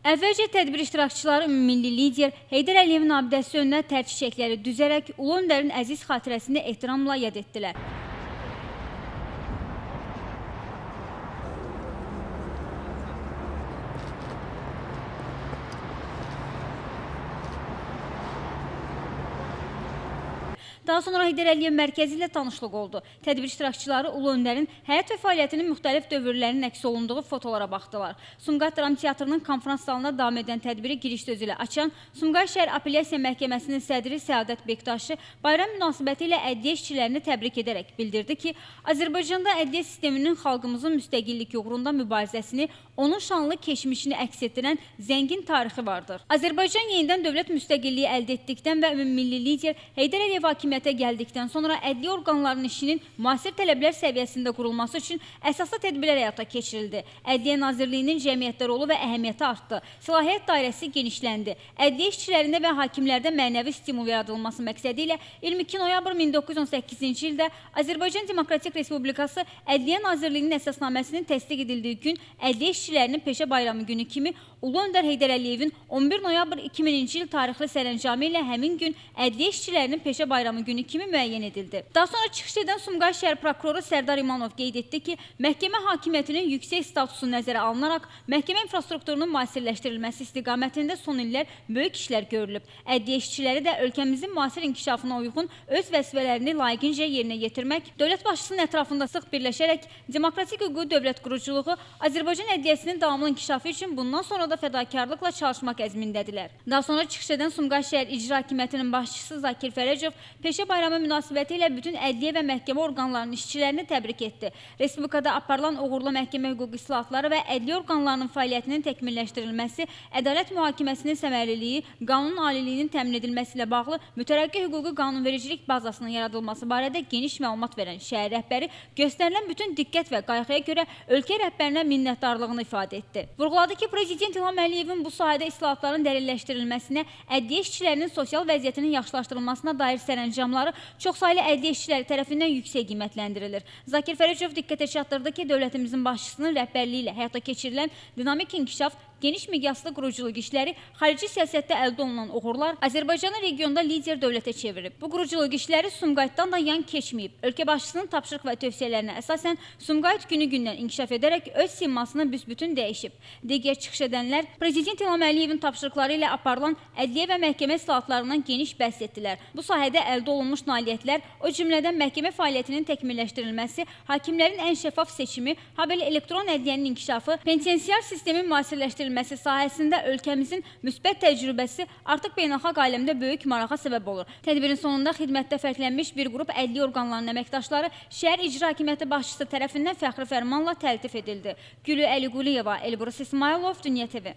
Əvvəlcə tədbir iştirakçıları ümummilli lider Heydər Əliyevin abidəsi önünə tər çiçəkləri düzərək Ulu Öndərin əziz xatirəsini ehtiramla yad etdilər. Daha sonra Heydər Əliyev mərkəzi ilə tanışlıq oldu. Tədbir iştirakçıları Ulu Öndərin həyat və fəaliyyətinin müxtəlif dövrlərinin əks olunduğu fotolara baxdılar. Sumqayıt Dram Teatrının konfrans salonunda davam edən tədbiri giriş sözü ilə açan Sumqayıt şəhər Apellyasiya Məhkəməsinin sədri Səadət Bektaşı bayram münasibəti ilə ədliyyə işçilərini təbrik edərək bildirdi ki, Azərbaycanda ədliyyə sisteminin xalqımızın müstəqillik uğrunda mübarizəsini, onun şanlı keçmişini əks etdirən zəngin tarixi vardır. Azərbaycan yenidən dövlət müstəqilliyi əldə etdikdən və ümummilli lider Heydər Əliyev hakimiyyətə gəldikdən sonra ədliyyə orqanlarının işinin müasir tələblər səviyyəsində qurulması üçün əsaslı tədbirlər həyata keçirildi. Ədliyyə Nazirliyinin cəmiyyətdə rolu və əhəmiyyəti artdı. Səlahiyyət dairəsi genişləndi. Ədliyyə işçilərində və hakimlərdə mənəvi stimul yaradılması məqsədi ilə 22 noyabr 1918-ci ildə Azərbaycan Demokratik Respublikası Ədliyyə Nazirliyinin əsasnaməsinin təsdiq edildiyi gün ədliyyə işçilərinin peşə bayramı günü kimi Ulu Öndər Heydər Əliyevin 11 noyabr 2000-ci il tarixli sərəncamı ilə həmin gün ədliyyə işçilərinin peşə bayramı günü kimi müəyyən edildi. Daha sonra çıxış edən Sumqayıt şəhər prokuroru Sərdar İmanov qeyd etdi ki, məhkəmə hakimiyyətinin yüksək statusu nəzərə alınaraq məhkəmə infrastrukturunun müasirləşdirilməsi istiqamətində son illər böyük işlər görülüb. Ədliyyə işçiləri də ölkəmizin müasir inkişafına uyğun öz vəzifələrini layiqincə yerinə yetirmək, dövlət başçısının ətrafında sıx birləşərək demokratik hüquqi dövlət quruculuğu Azərbaycan ədliyyəsinin davamlı inkişafı üçün bundan sonra da fədakarlıqla çalışmaq əzmindədirlər. Daha sonra çıxış edən Sumqayıt şəhər icra hakimiyyətinin başçısı Zakir Fərəcov peşə bayramı münasibəti ilə bütün ədliyyə və məhkəmə orqanlarının işçilərini təbrik etdi. Respublikada aparılan uğurlu məhkəmə hüquq islahatları və ədliyyə orqanlarının fəaliyyətinin təkmilləşdirilməsi, ədalət mühakiməsinin səmərliliyi, qanun aliliyinin təmin edilməsi ilə bağlı mütərəqqi hüquqi qanunvericilik bazasının yaradılması barədə geniş məlumat verən şəhər rəhbəri göstərilən bütün diqqət və qayğıya görə ölkə rəhbərinə minnətdarlığını ifadə etdi. Vurğuladı ki, Prezident İlham Əliyevin bu sahədə islahatların dərinləşdirilməsinə, ədliyyə işçilərinin sosial vəziyyətinin yaxşılaşdırılmasına dair sərəncamları çoxsaylı ədliyyə işçiləri tərəfindən yüksək qiymətləndirilir. Zakir Fərəcov diqqətə çatdırdı ki, dövlətimizin başçısının rəhbərliyi ilə həyata keçirilən dinamik inkişaf geniş miqyaslı quruculuq işləri, xarici siyasətdə əldə olunan uğurlar Azərbaycanı regionda lider dövlətə çevirib. Bu quruculuq işləri Sumqayıtdan da yan keçməyib. Ölkə başçısının tapşırıq və tövsiyələrinə əsasən Sumqayıt günü-gündən inkişaf edərək öz simasını büsbütün dəyişib. Digər çıxış edənlər Prezident İlham Əliyevin tapşırıqları ilə aparılan ədliyyə və məhkəmə islahatlarından geniş bəhs etdilər. Bu sahədə əldə olunmuş nailiyyətlər, o cümlədən məhkəmə fəaliyyətinin təkmilləşdirilməsi, hakimlərin ən şəffaf seçimi, habelə elektron ədliyyənin inkişafı, penitensiar sistemin müasirləşdirilməsi sahəsində ölkəmizin müsbət təcrübəsi artıq beynəlxalq aləmdə böyük marağa səbəb olur. Tədbirin sonunda xidmətdə fərqlənmiş bir qrup ədliyyə orqanlarının əməkdaşları şəhər icra hakimiyyəti başçısı tərəfindən fəxri fərmanla təltif edildi. Gülü Əliquliyeva, Elbrus İsmailov, Dünya TV.